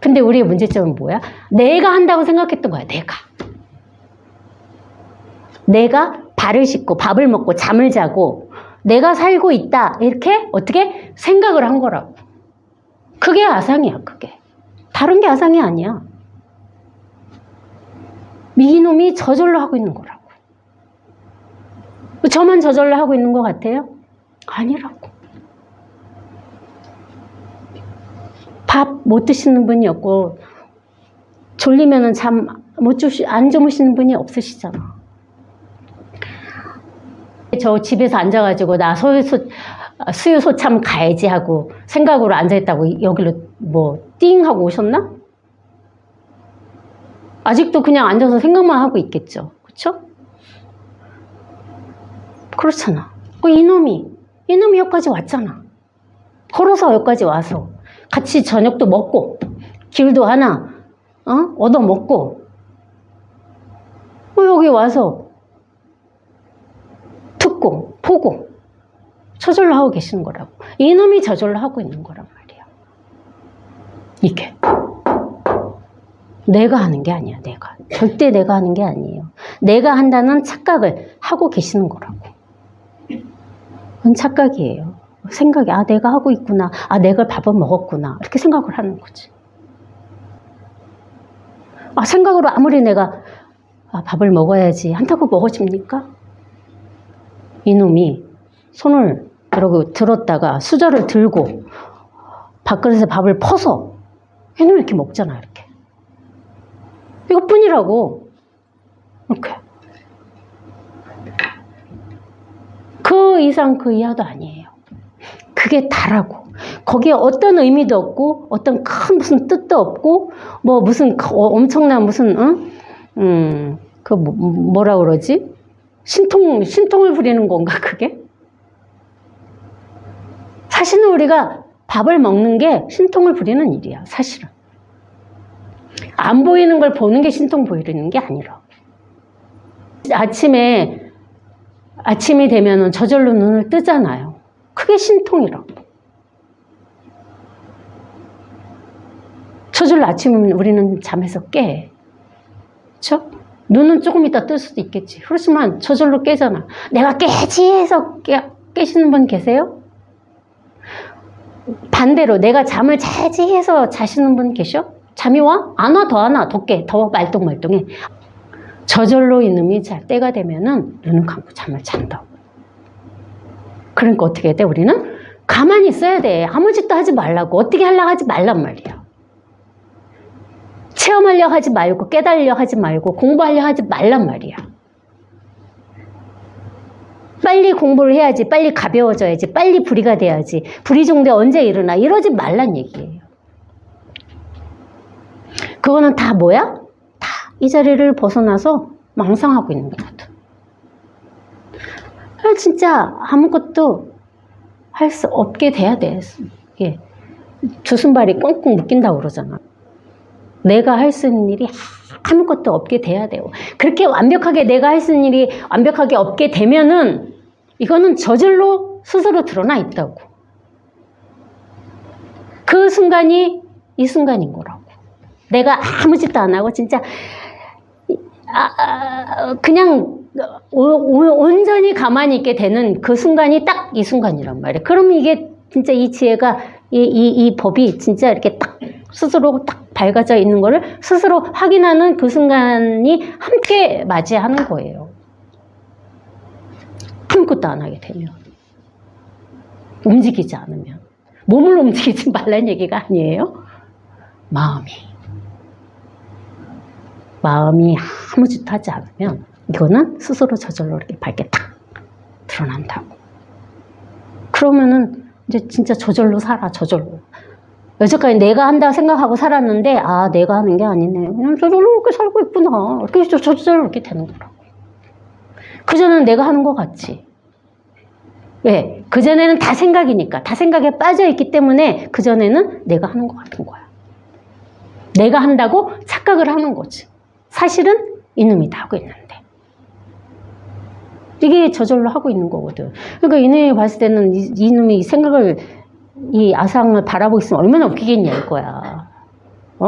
근데 우리의 문제점은 뭐야? 내가 한다고 생각했던 거야, 내가. 내가 발을 씻고 밥을 먹고 잠을 자고 내가 살고 있다. 이렇게 어떻게 생각을 한 거라고. 그게 아상이야, 그게. 다른 게 아상이 아니야. 미놈이 저절로 하고 있는 거라고. 저만 저절로 하고 있는 것 같아요? 아니라고. 밥 못 드시는 분이 없고, 졸리면은 잠못 주시, 안 주무시는 분이 없으시잖아. 저 집에서 앉아가지고 나 소유, 소, 수유 소참 가야지 하고 생각으로 앉아있다고 여기로 뭐 띵 하고 오셨나? 아직도 그냥 앉아서 생각만 하고 있겠죠. 그쵸? 그렇잖아. 그 이놈이, 이놈이 여기까지 왔잖아. 걸어서 여기까지 와서 같이 저녁도 먹고 길도 하나 어? 얻어 먹고 어, 여기 와서 듣고 보고 저절로 하고 계시는 거라고. 이놈이 저절로 하고 있는 거란 말이야. 이게. 내가 하는 게 아니야, 내가. 절대 내가 하는 게 아니에요. 내가 한다는 착각을 하고 계시는 거라고. 그건 착각이에요. 생각이, 아, 내가 하고 있구나. 아, 내가 밥은 먹었구나. 이렇게 생각을 하는 거지. 아, 생각으로 아무리 내가, 아, 밥을 먹어야지. 한다고 먹어집니까? 이놈이 손을 그러고 들었다가 수저를 들고 밥그릇에 밥을 퍼서 이놈이 이렇게 먹잖아, 이렇게. 이것뿐이라고. 이렇게. 그 이상 그 이하도 아니에요. 그게 다라고. 거기에 어떤 의미도 없고, 어떤 큰 무슨 뜻도 없고, 뭐 무슨 거- 엄청난 무슨, 응? 음, 그 뭐, 뭐라 그러지? 신통, 신통을 부리는 건가, 그게? 사실은 우리가 밥을 먹는 게 신통을 부리는 일이야, 사실은. 안 보이는 걸 보는 게 신통 보이는 게 아니라. 아침에, 아침이 되면은 저절로 눈을 뜨잖아요. 그게 신통이라고. 저절로 아침에 우리는 잠에서 깨. 그쵸? 눈은 조금 이따 뜰 수도 있겠지. 그렇지만 저절로 깨잖아. 내가 깨지 해서 깨, 깨시는 분 계세요? 반대로 내가 잠을 자지 해서 자시는 분 계셔? 잠이 와? 안 와, 더 안 와, 더 깨, 더 말똥말똥해. 저절로 이놈이 잘 때가 되면은 눈을 감고 잠을 잔다고. 그러니까 어떻게 해야 돼, 우리는? 가만히 있어야 돼. 아무 짓도 하지 말라고. 어떻게 하려고 하지 말란 말이야. 체험하려 하지 말고, 깨달으려 하지 말고, 공부하려 하지 말란 말이야. 빨리 공부를 해야지, 빨리 가벼워져야지, 빨리 불이가 돼야지, 불이 종대 언제 일어나, 이러지 말란 얘기예요. 그거는 다 뭐야? 다 이 자리를 벗어나서 망상하고 있는. 아, 진짜 아무것도 할 수 없게 돼야 돼. 이게 두순발이 꽁꽁 묶인다고 그러잖아. 내가 할 수 있는 일이 아무것도 없게 돼야 돼요. 그렇게 완벽하게 내가 할 수 있는 일이 완벽하게 없게 되면은 이거는 저절로 스스로 드러나 있다고. 그 순간이 이 순간인 거라고. 내가 아무 짓도 안 하고 진짜 아, 아, 그냥 온전히 가만히 있게 되는 그 순간이 딱 이 순간이란 말이에요. 그럼 이게 진짜 이 지혜가 이, 이, 이 법이 진짜 이렇게 딱 스스로 딱 밝아져 있는 거를 스스로 확인하는 그 순간이 함께 맞이하는 거예요. 아무것도 안 하게 되면. 움직이지 않으면. 몸을 움직이지 말란 얘기가 아니에요. 마음이. 마음이 아무 짓도 하지 않으면 이거는 스스로 저절로 이렇게 밝게 탁 드러난다고. 그러면은 이제 진짜 저절로 살아, 저절로. 여태까지 내가 한다 생각하고 살았는데, 아, 내가 하는 게 아니네. 그냥 저절로 이렇게 살고 있구나. 이렇게 저- 저절로 이렇게 되는 거라고. 그전에는 내가 하는 것 같지. 왜? 그전에는 다 생각이니까. 다 생각에 빠져있기 때문에 그전에는 내가 하는 것 같은 거야. 내가 한다고 착각을 하는 거지. 사실은 이놈이 다 하고 있는데. 이게 저절로 하고 있는 거거든. 그러니까 이놈이 봤을 때는 이, 이놈이 생각을, 이 아상을 바라보고 있으면 얼마나 웃기겠냐, 이거야. 어?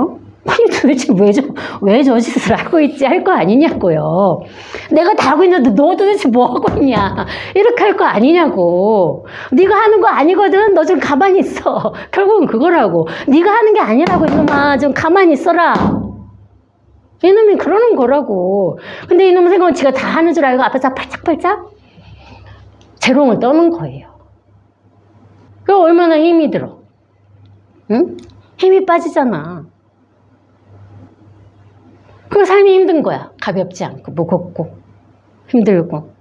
아니 도대체 왜 저, 왜 저 짓을 하고 있지 할 거 아니냐고요. 내가 다 하고 있는데 너 도대체 뭐 하고 있냐. 이렇게 할 거 아니냐고. 네가 하는 거 아니거든. 너 좀 가만히 있어. 결국은 그거라고. 네가 하는 게 아니라고 이놈아. 좀 가만히 있어라. 이놈이 그러는 거라고. 근데 이놈은 생각은 지가 다 하는 줄 알고 앞에서 팔짝팔짝 재롱을 떠는 거예요. 그 얼마나 힘이 들어. 응? 힘이 빠지잖아. 그 삶이 힘든 거야. 가볍지 않고, 무겁고, 힘들고.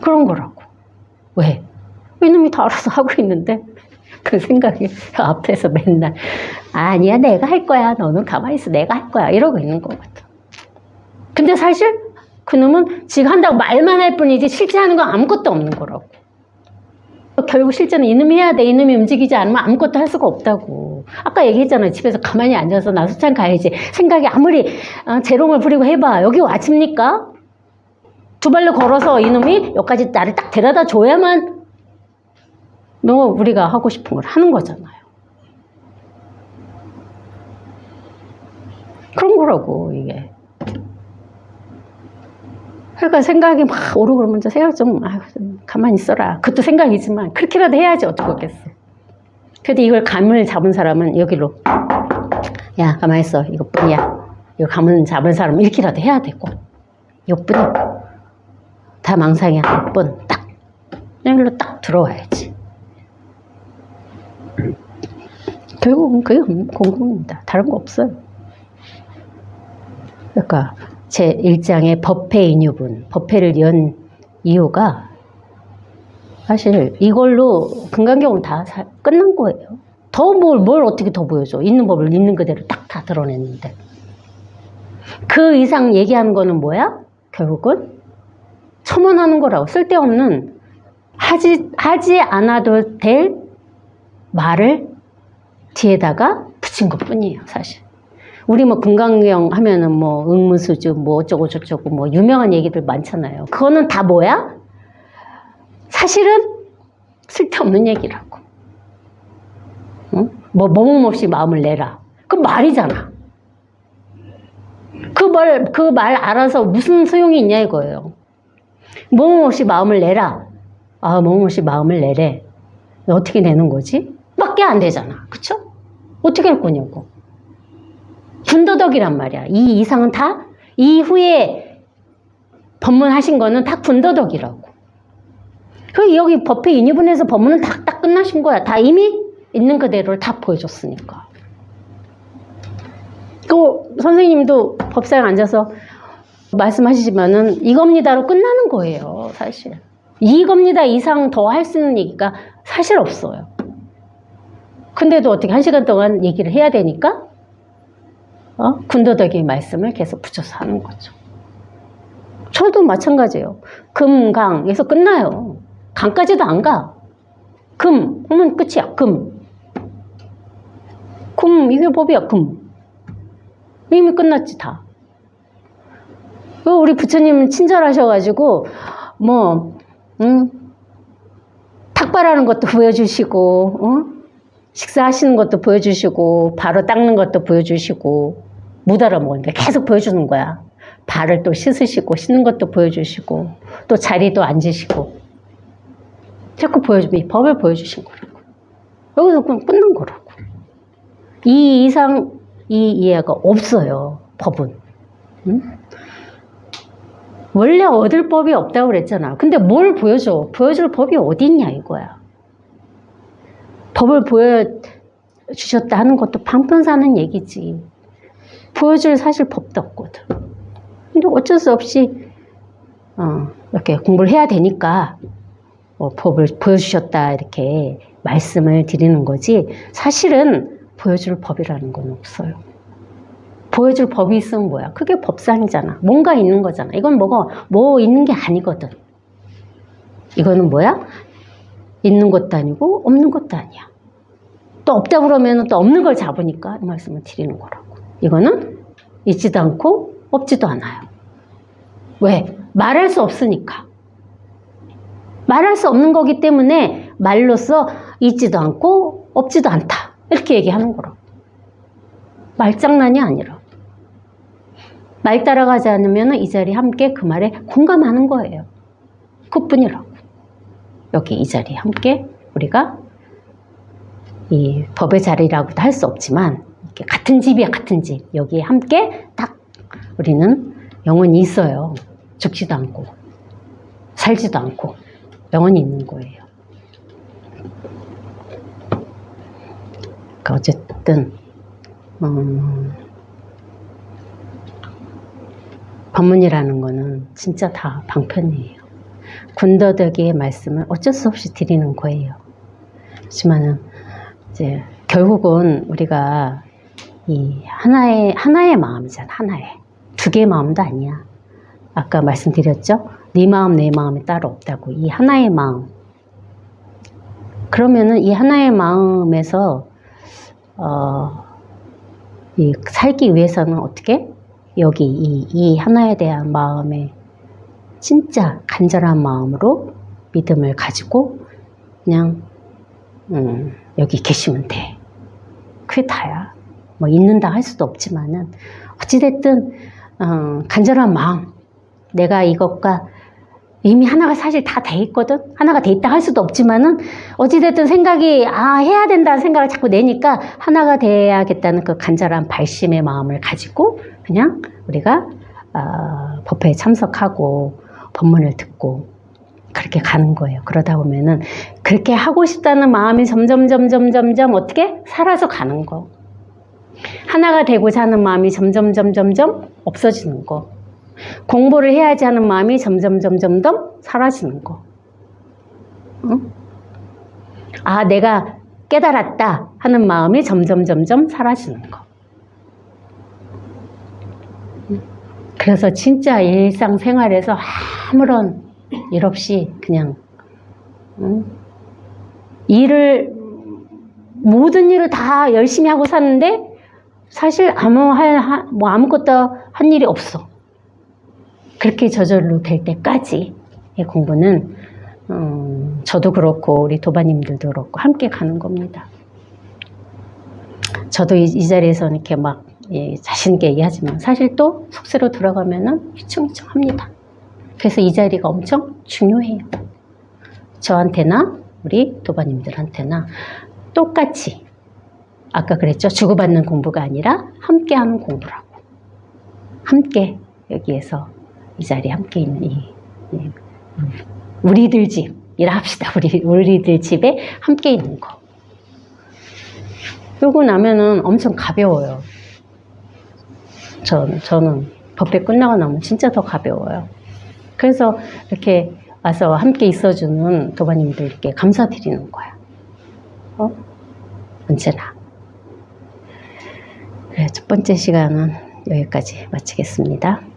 그런 거라고. 왜? 이놈이 다 알아서 하고 있는데, 그 생각이 앞에서 맨날, 아니야, 내가 할 거야. 너는 가만히 있어. 내가 할 거야. 이러고 있는 거거든. 근데 사실, 그놈은 지가 한다고 말만 할 뿐이지, 실제 하는 건 아무것도 없는 거라고. 결국 실제는 이놈이 해야 돼. 이놈이 움직이지 않으면 아무것도 할 수가 없다고. 아까 얘기했잖아요. 집에서 가만히 앉아서 나 수찬 가야지. 생각이 아무리 어, 재롱을 부리고 해봐. 여기 아침입니까? 두 발로 걸어서 이놈이 여기까지 나를 딱 데려다 줘야만 너 우리가 하고 싶은 걸 하는 거잖아요. 그런 거라고 이게. 그러니까 생각이 막 오르고 그러면 저 생각 좀, 아유, 좀 가만히 있어라. 그것도 생각이지만 그렇게라도 해야지 어떡하겠어. 근데 이걸 감을 잡은 사람은 여기로 야 가만히 있어 이것뿐이야. 이거 감을 잡은 사람은 이렇게라도 해야 되고 이것뿐이야. 다 망상이야. 이것뿐 딱 여기로 딱 들어와야지. 결국은 그게 공공입니다. 다른 거 없어요. 그러니까 제 1장의 법회 인유분, 법회를 연 이유가 사실 이걸로 금강경은 다 사- 끝난 거예요. 더 뭘, 뭘 어떻게 더 보여줘. 있는 법을 있는 그대로 딱 다 드러냈는데. 그 이상 얘기하는 거는 뭐야? 결국은 첨언하는 거라고. 쓸데없는 하지, 하지 않아도 될 말을 뒤에다가 붙인 것 뿐이에요, 사실. 우리 뭐 금강경 하면은 뭐 응무수주 뭐 어쩌고 저쩌고 뭐 유명한 얘기들 많잖아요. 그거는 다 뭐야? 사실은 쓸데없는 얘기라고. 응? 뭐 머뭇 없이 마음을 내라. 그 말이잖아. 그 말, 그 말 알아서 무슨 소용이 있냐 이거예요. 머뭇 없이 마음을 내라. 아, 머뭇 없이 마음을 내래. 어떻게 내는 거지? 밖에 안 되잖아. 어떻게 할 거냐고. 군더더기란 말이야. 이 이상은 다 이후에 법문하신 거는 다 군더더기라고. 그 여기 법회 인유분에서 법문은 다, 딱 끝나신 거야. 다 이미 있는 그대로를 다 보여줬으니까. 또 선생님도 법사에 앉아서 말씀하시지만은 이겁니다로 끝나는 거예요. 사실. 이겁니다 이상 더 할 수 있는 얘기가 사실 없어요. 근데도 어떻게 한 시간 동안 얘기를 해야 되니까 어? 군더더기 말씀을 계속 붙여서 하는 거죠. 저도 마찬가지예요. 금, 강에서 끝나요. 강까지도 안 가. 금, 하면 끝이야. 금. 금, 이게 법이야. 금. 이미 끝났지, 다. 그 우리 부처님은 친절하셔가지고, 뭐, 음, 탁발하는 것도 보여주시고, 어? 식사하시는 것도 보여주시고, 바로 닦는 것도 보여주시고, 못 알아먹으니까 계속 보여주는 거야. 발을 또 씻으시고, 씻는 것도 보여주시고, 또 자리도 앉으시고, 자꾸 보여주면 이 법을 보여주신 거라고. 여기서 그냥 끝난 거라고. 이 이상 이 이해가 없어요. 법은. 응? 원래 얻을 법이 없다고 그랬잖아. 근데 뭘 보여줘? 보여줄 법이 어디 있냐 이거야. 법을 보여주셨다 하는 것도 방편사는 얘기지. 보여줄 사실 법도 없거든. 근데 어쩔 수 없이 어, 이렇게 공부를 해야 되니까 어, 법을 보여주셨다 이렇게 말씀을 드리는 거지 사실은 보여줄 법이라는 건 없어요. 보여줄 법이 있으면 뭐야? 그게 법상이잖아. 뭔가 있는 거잖아. 이건 뭐가 뭐 있는 게 아니거든. 이거는 뭐야? 있는 것도 아니고 없는 것도 아니야. 또 없다 그러면 또 없는 걸 잡으니까 이 말씀을 드리는 거라고. 이거는 있지도 않고 없지도 않아요. 왜? 말할 수 없으니까. 말할 수 없는 거기 때문에 말로써 있지도 않고 없지도 않다. 이렇게 얘기하는 거라고. 말장난이 아니라. 말 따라가지 않으면 이 자리에 함께 그 말에 공감하는 거예요. 그뿐이라고. 여기 이 자리에 함께 우리가 이 법의 자리라고도 할 수 없지만 이렇게 같은 집이야 같은 집. 여기에 함께 딱 우리는 영원히 있어요. 죽지도 않고 살지도 않고 영원히 있는 거예요. 그러니까 어쨌든 음, 법문이라는 거는 진짜 다 방편이에요 군더더기의 말씀을 어쩔 수 없이 드리는 거예요. 하지만은 이제 결국은 우리가 이 하나의 하나의 마음이잖아 하나의. 두 개의 마음도 아니야. 아까 말씀드렸죠? 네 마음 내 마음이 따로 없다고. 이 하나의 마음. 그러면은 이 하나의 마음에서 어, 이 살기 위해서는 어떻게? 여기 이, 이 하나에 대한 마음에 진짜 간절한 마음으로 믿음을 가지고 그냥 음, 여기 계시면 돼. 그게 다야. 뭐 있는다 할 수도 없지만은 어찌됐든 어, 간절한 마음. 내가 이것과 이미 하나가 사실 다 돼 있거든. 하나가 돼 있다 할 수도 없지만은 어찌됐든 생각이 아 해야 된다는 생각을 자꾸 내니까 하나가 돼야겠다는 그 간절한 발심의 마음을 가지고 그냥 우리가 어, 법회에 참석하고 법문을 듣고 그렇게 가는 거예요. 그러다 보면은 그렇게 하고 싶다는 마음이 점점 점점 점점 어떻게 사라져 가는 거. 하나가 되고자 하는 마음이 점점 점점 점 없어지는 거. 공부를 해야지 하는 마음이 점점 점점 점 사라지는 거. 응? 아, 내가 깨달았다 하는 마음이 점점 점점 사라지는 거. 그래서 진짜 일상생활에서 아무런 일 없이 그냥 응? 일을 모든 일을 다 열심히 하고 사는데 사실 아무 할, 뭐 아무것도 한 일이 없어. 그렇게 저절로 될 때까지의 공부는 음, 저도 그렇고 우리 도바님들도 그렇고 함께 가는 겁니다. 저도 이, 이 자리에서 이렇게 막 예, 자신 있게 얘기하지만 사실 또 속세로 들어가면은 휘청휘청합니다. 그래서 이 자리가 엄청 중요해요. 저한테나 우리 도바님들한테나 똑같이 아까 그랬죠. 주고받는 공부가 아니라 함께하는 공부라고. 함께 여기에서 이 자리에 함께 있는 이, 이 우리들 집이라 합시다. 우리 우리들 집에 함께 있는 거. 그러고 나면은 엄청 가벼워요. 전 저는 법회 끝나고 나면 진짜 더 가벼워요. 그래서 이렇게 와서 함께 있어주는 도바님들께 감사드리는 거야. 어? 언제나. 그래, 첫 번째 시간은 여기까지 마치겠습니다.